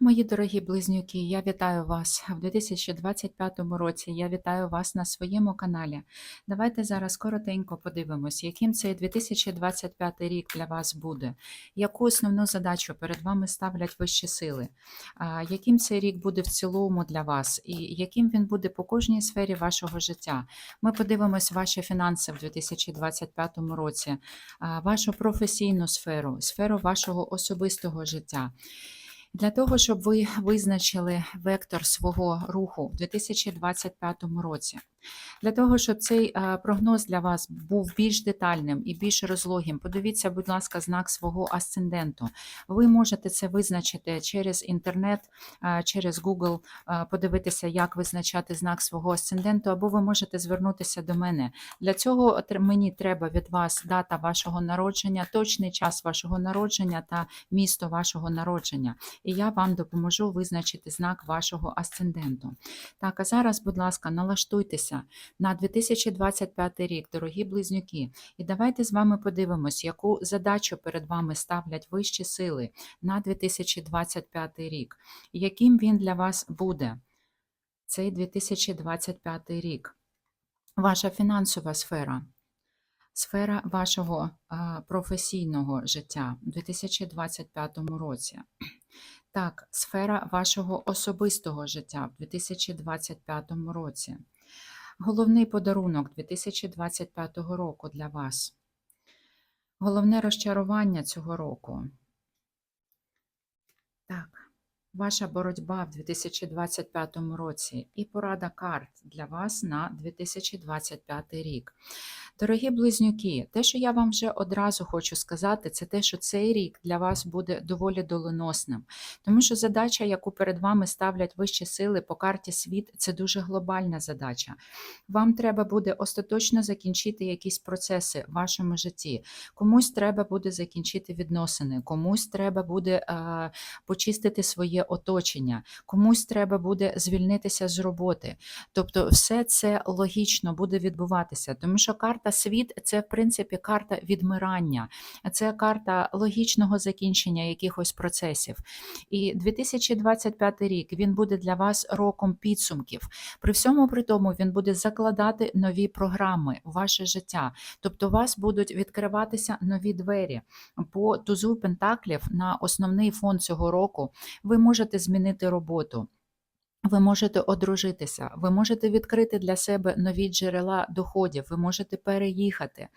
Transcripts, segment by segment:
Мої дорогі близнюки, я вітаю вас в 2025 році. Я вітаю вас на своєму каналі. Давайте зараз коротенько подивимось, яким цей 2025 рік для вас буде, яку основну задачу перед вами ставлять вищі сили, яким цей рік буде в цілому для вас, і яким він буде по кожній сфері вашого життя. Ми подивимось ваші фінанси в 2025 році, вашу професійну сферу, сферу вашого особистого життя. Для того, щоб ви визначили вектор свого руху в 2025 році, для того, щоб цей е, прогноз для вас був більш детальним і більш розлогим, подивіться, будь ласка, знак свого асценденту. Ви можете це визначити через інтернет, е, через Google, е, подивитися, як визначати знак свого асценденту, або ви можете звернутися до мене. Для цього мені треба від вас дата вашого народження, точний час вашого народження та місто вашого народження і я вам допоможу визначити знак вашого асценденту. Так, а зараз, будь ласка, налаштуйтеся на 2025 рік, дорогі близнюки, і давайте з вами подивимось, яку задачу перед вами ставлять вищі сили на 2025 рік, яким він для вас буде. Цей 2025 рік. Ваша фінансова сфера, сфера вашого професійного життя у 2025 році. Так, сфера вашого особистого життя в 2025 році. Головний подарунок 2025 року для вас. Головне розчарування цього року. Так, ваша боротьба в 2025 році і порада карт для вас на 2025 рік. Дорогі близнюки, те, що я вам вже одразу хочу сказати, це те, що цей рік для вас буде доволі доленосним. Тому що задача, яку перед вами ставлять вищі сили по карті світ, це дуже глобальна задача. Вам треба буде остаточно закінчити якісь процеси в вашому житті. Комусь треба буде закінчити відносини, комусь треба буде е, почистити своє оточення, комусь треба буде звільнитися з роботи. Тобто, все це логічно буде відбуватися, тому що карта світ це в принципі карта відмирання, це карта логічного закінчення якихось процесів. І 2025 рік він буде для вас роком підсумків. При всьому при тому він буде закладати нові програми в ваше життя. Тобто, у вас будуть відкриватися нові двері по тузу пентаклів на основний фон цього року. Ви можете змінити роботу. Ви можете одружитися, ви можете відкрити для себе нові джерела доходів, ви можете переїхати.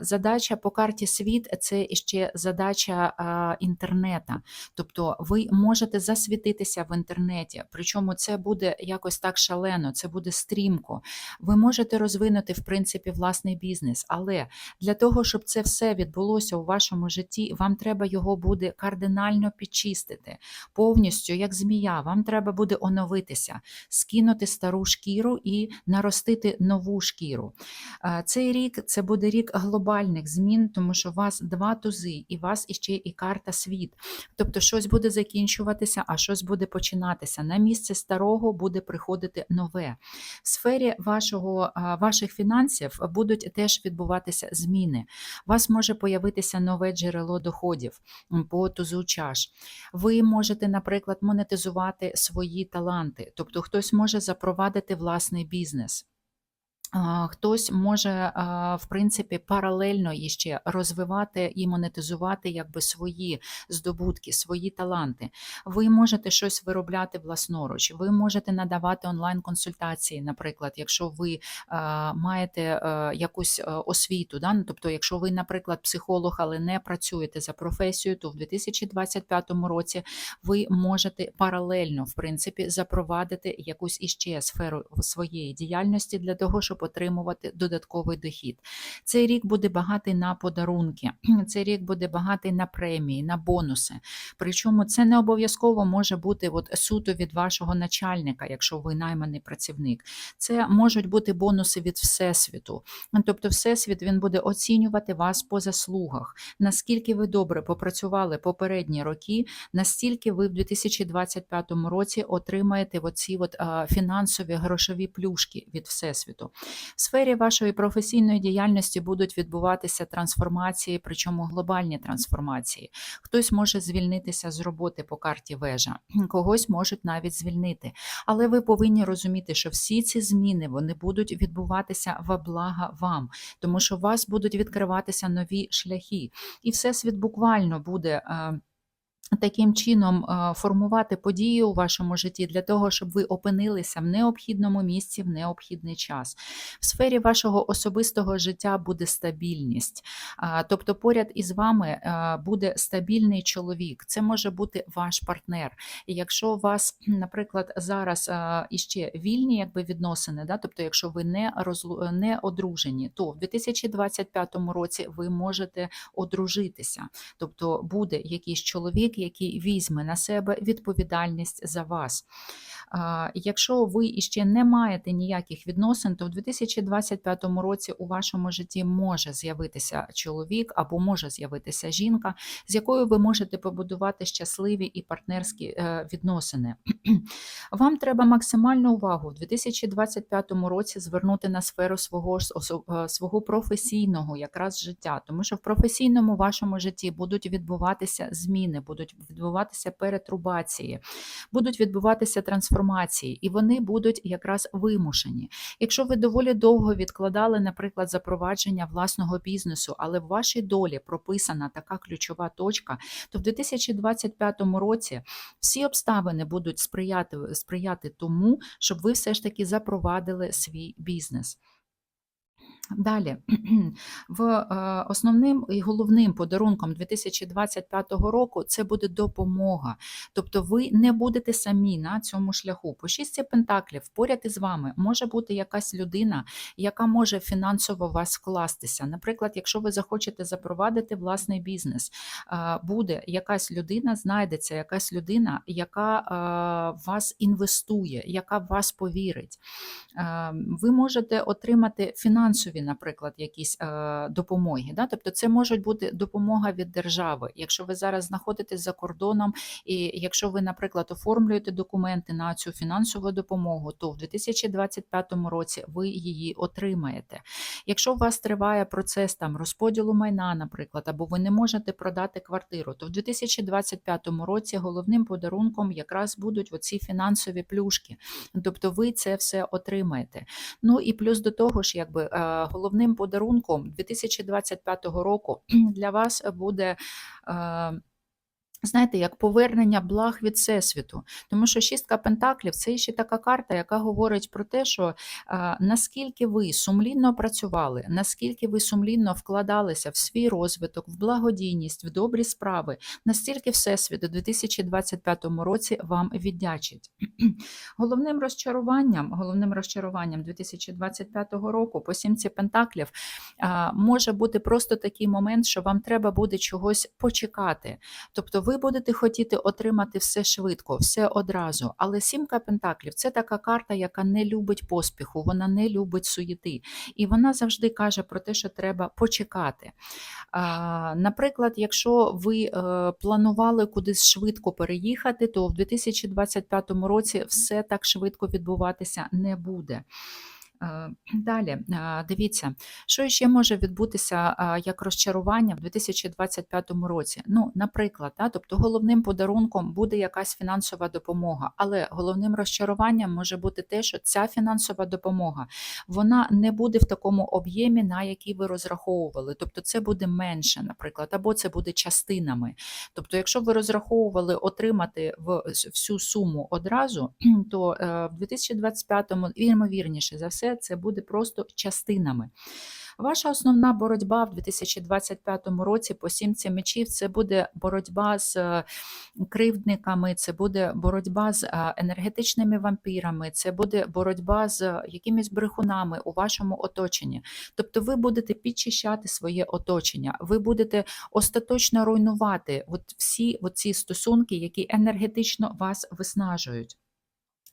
Задача по карті світ це ще задача інтернета. Тобто ви можете засвітитися в інтернеті, причому це буде якось так шалено, це буде стрімко. Ви можете розвинути в принципі власний бізнес, але для того, щоб це все відбулося у вашому житті, вам треба його буде кардинально підчистити повністю, як змія. Вам треба буде оновитися, скинути стару шкіру і наростити нову шкіру. Цей рік це буде рік глобальних змін, тому що у вас два тузи, і у вас іще і карта світ. Тобто щось буде закінчуватися, а щось буде починатися. На місце старого буде приходити нове. В сфері вашого, ваших фінансів будуть теж відбуватися зміни. У вас може появитися нове джерело доходів по тузу чаш. Ви можете, наприклад, монетизувати свої таланти, тобто хтось може запровадити власний бізнес. Хтось може, в принципі, паралельно іще розвивати і монетизувати якби свої здобутки, свої таланти. Ви можете щось виробляти власноруч, ви можете надавати онлайн-консультації, наприклад, якщо ви маєте якусь освіту. Да? ну, Тобто, якщо ви, наприклад, психолог, але не працюєте за професією, то в 2025 році ви можете паралельно, в принципі, запровадити якусь іще сферу своєї діяльності для того, щоб отримувати додатковий дохід. Цей рік буде багатий на подарунки, цей рік буде багатий на премії, на бонуси. Причому це не обов'язково може бути от суто від вашого начальника, якщо ви найманий працівник. Це можуть бути бонуси від Всесвіту. Тобто, Всесвіт він буде оцінювати вас по заслугах. Наскільки ви добре попрацювали попередні роки, настільки ви в 2025 році отримаєте оці от, фінансові грошові плюшки від Всесвіту. В сфері вашої професійної діяльності будуть відбуватися трансформації, причому глобальні трансформації. Хтось може звільнитися з роботи по карті вежа, когось можуть навіть звільнити. Але ви повинні розуміти, що всі ці зміни вони будуть відбуватися во блага вам, тому що у вас будуть відкриватися нові шляхи, і всесвіт буквально буде. Таким чином е, формувати події у вашому житті для того, щоб ви опинилися в необхідному місці в необхідний час. В сфері вашого особистого життя буде стабільність, тобто поряд із вами е, буде стабільний чоловік. Це може бути ваш партнер. І якщо у вас, наприклад, зараз е, іще вільні якби, відносини, да, тобто, якщо ви не, розлу... не одружені, то в 2025 році ви можете одружитися. Тобто буде якийсь чоловік, який візьме на себе відповідальність за вас. Якщо ви іще не маєте ніяких відносин, то в 2025 році у вашому житті може з'явитися чоловік або може з'явитися жінка, з якою ви можете побудувати щасливі і партнерські е, відносини. Вам треба максимальну увагу в 2025 році звернути на сферу свого, е, свого професійного якраз життя, тому що в професійному вашому житті будуть відбуватися зміни, будуть відбуватися перетрубації, будуть відбуватися трансформації, і вони будуть якраз вимушені. Якщо ви доволі довго відкладали, наприклад, запровадження власного бізнесу, але в вашій долі прописана така ключова точка, то в 2025 році всі обставини будуть сприяти, сприяти тому, щоб ви все ж таки запровадили свій бізнес. Далі, в е, основним і головним подарунком 2025 року це буде допомога. Тобто ви не будете самі на цьому шляху. По шістці пентаклів поряд із вами може бути якась людина, яка може фінансово вас вкластися. Наприклад, якщо ви захочете запровадити власний бізнес, е, буде якась людина, знайдеться якась людина, яка е, вас інвестує, яка в вас повірить. Ви можете отримати фінансові, наприклад, якісь е, допомоги. Да? Тобто це може бути допомога від держави. Якщо ви зараз знаходитесь за кордоном, і якщо ви, наприклад, оформлюєте документи на цю фінансову допомогу, то в 2025 році ви її отримаєте. Якщо у вас триває процес там розподілу майна, наприклад, або ви не можете продати квартиру, то в 2025 році головним подарунком якраз будуть оці фінансові плюшки. Тобто ви це все отримаєте. Ну і плюс до того ж, якби е, головним подарунком 2025 року для вас буде. Знаєте, як повернення благ від Всесвіту. Тому що шістка пентаклів це ще така карта, яка говорить про те, що а, наскільки ви сумлінно працювали, наскільки ви сумлінно вкладалися в свій розвиток, в благодійність, в добрі справи, настільки Всесвіт у 2025 році вам віддячить. Головним розчаруванням, головним розчаруванням 2025 року по сімці пентаклів а, може бути просто такий момент, що вам треба буде чогось почекати. Тобто ви будете хотіти отримати все швидко, все одразу. Але сімка пентаклів це така карта, яка не любить поспіху, вона не любить суєти. І вона завжди каже про те, що треба почекати. Наприклад, якщо ви е, планували кудись швидко переїхати, то в 2025 році все так швидко відбуватися не буде. Е, Далі, е, дивіться, що ще може відбутися е, як розчарування в 2025 році. Ну, наприклад, да, тобто головним подарунком буде якась фінансова допомога, але головним розчаруванням може бути те, що ця фінансова допомога вона не буде в такому об'ємі, на який ви розраховували. Тобто, це буде менше, наприклад, або це буде частинами. Тобто, якщо ви розраховували отримати в всю суму одразу, то в 2025-му, ймовірніше за все, це буде просто частинами. Ваша основна боротьба в 2025 році по сімці мечів це буде боротьба з е, кривдниками, це буде боротьба з е, енергетичними вампірами, це буде боротьба з якимись брехунами у вашому оточенні. Тобто ви будете підчищати своє оточення, ви будете остаточно руйнувати от всі ці стосунки, які енергетично вас виснажують.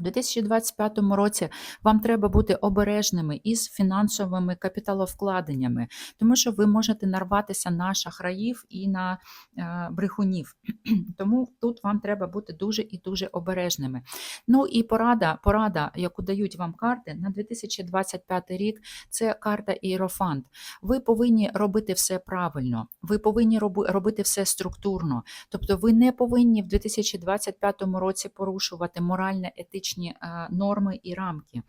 У 2025 році вам треба бути обережними із фінансовими капіталовкладеннями, тому що ви можете нарватися на шахраїв і на е, брехунів. Тому тут вам треба бути дуже і дуже обережними. Ну і порада, порада, яку дають вам карти на 2025 рік, це карта Іерофант. Ви повинні робити все правильно, ви повинні робити все структурно. Тобто ви не повинні в 2025 році порушувати морально-етичні е, норми і рамки.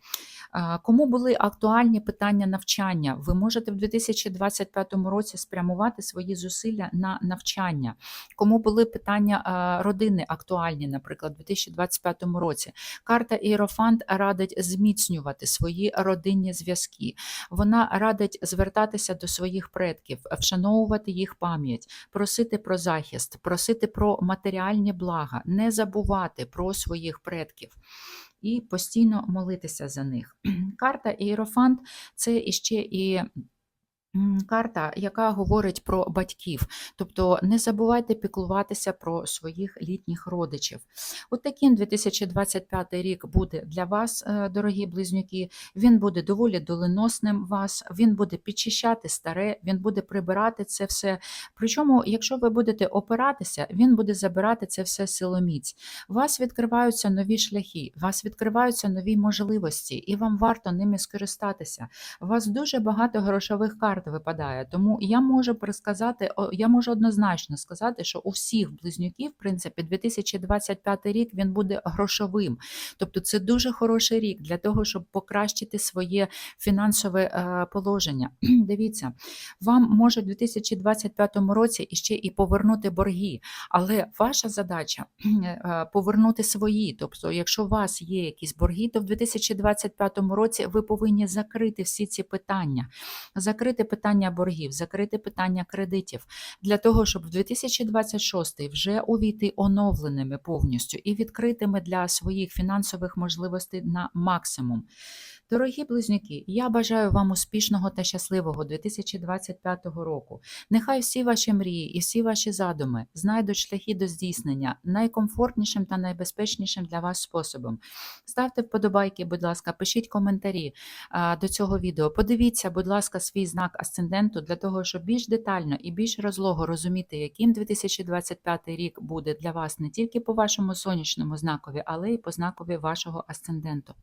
Е, Кому були актуальні питання навчання, ви можете в 2025 році спрямувати свої зусилля на навчання. Кому були питання е, родини актуальні, наприклад, у 2025 році. Карта Іерофант радить зміцнювати свої родинні зв'язки. Вона радить звертатися до своїх предків, вшановувати їх пам'ять, просити про захист, просити про матеріальні блага, не забувати про своїх предків. І постійно молитися за них. Карта Ієрофант це іще і карта, яка говорить про батьків. Тобто не забувайте піклуватися про своїх літніх родичів. От таким 2025 рік буде для вас, е, дорогі близнюки. Він буде доволі доленосним вас, він буде підчищати старе, він буде прибирати це все. Причому, якщо ви будете опиратися, він буде забирати це все силоміць. У вас відкриваються нові шляхи, у вас відкриваються нові можливості, і вам варто ними скористатися. У вас дуже багато грошових карт випадає, тому я можу пересказати, я можу однозначно сказати, що у всіх близнюків, в принципі, 2025 рік він буде грошовим. Тобто це дуже хороший рік для того, щоб покращити своє фінансове е, положення. Дивіться, вам може в 2025 році іще і повернути борги, але ваша задача е, повернути свої. Тобто, якщо у вас є якісь борги, то в 2025 році ви повинні закрити всі ці питання, закрити питання боргів, закрити питання кредитів, для того, щоб в 2026 вже увійти оновленими повністю і відкритими для своїх фінансових можливостей на максимум. Дорогі близнюки, я бажаю вам успішного та щасливого 2025 року. Нехай всі ваші мрії і всі ваші задуми знайдуть шляхи до здійснення найкомфортнішим та найбезпечнішим для вас способом. Ставте вподобайки, будь ласка, пишіть коментарі до цього відео. Подивіться, будь ласка, свій знак асценденту для того, щоб більш детально і більш розлого розуміти, яким 2025 рік буде для вас не тільки по вашому сонячному знакові, але й по знакові вашого асценденту.